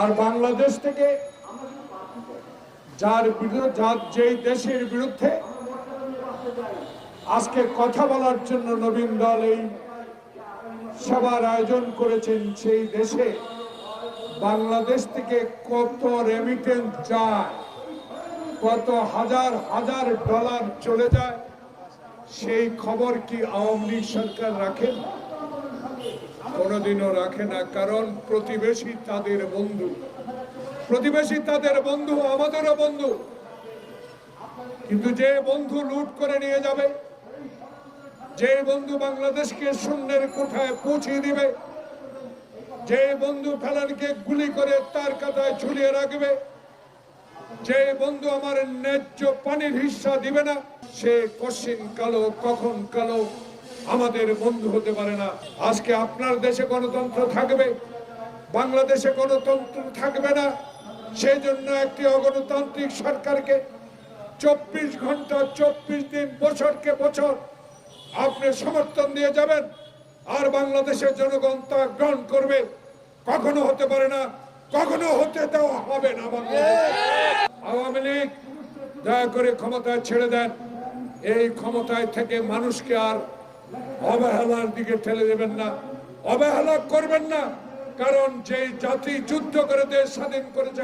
আর বাংলাদেশ থেকে যার যার যেই দেশের বিরুদ্ধে আজকে কথা বলার জন্য নবীন দল এই সবার আয়োজন করেছেন, সেই দেশে বাংলাদেশ থেকে কত রেমিটেন্স যায়, কত হাজার হাজার ডলার চলে যায়, সেই খবর কি আওয়ামী লীগ সরকার রাখেন কোনোদিনও রাখে না, কারণ প্রতিবেশী তাদের বন্ধু। প্রতিবেশী তাদের বন্ধু, আমাদেরও বন্ধু। কিন্তু যে বন্ধু লুট করে নিয়ে যাবে, যে বন্ধু বাংলাদেশকে শূন্যের কোঠায় পৌঁছে দিবে, যে বন্ধু ফেলানকে গুলি করে তার কাতায় ঝুলিয়ে রাখবে, যে বন্ধু আমার ন্যায্য পানির হিস্সা দিবে না, সে কশিন কালো, কখন কালো আমাদের বন্ধু হতে পারে না। আজকে আপনার দেশে গণতন্ত্র থাকবে, বাংলাদেশে গণতন্ত্র থাকবে না। সেই জন্য একটি অগণতান্ত্রিক সরকারকে চব্বিশ ঘণ্টা, চব্বিশ দিন বছরকে বছর আপনি সমর্থন দিয়ে যাবেন। আর বাংলাদেশের জনগণ তা গ্রহণ করবে। কখনো হতে পারে না, কখনো হতে দেওয়া হবে না আওয়ামী লীগ, দয়া করে ক্ষমতায় ছেড়ে দেন। এই ক্ষমতায় থেকে মানুষকে আর অবহেলার দিকে ঠেলে দেবেন না, অবহেলা করবেন না, কারণ যে জাতি যুদ্ধ করে দেশ স্বাধীন করেছে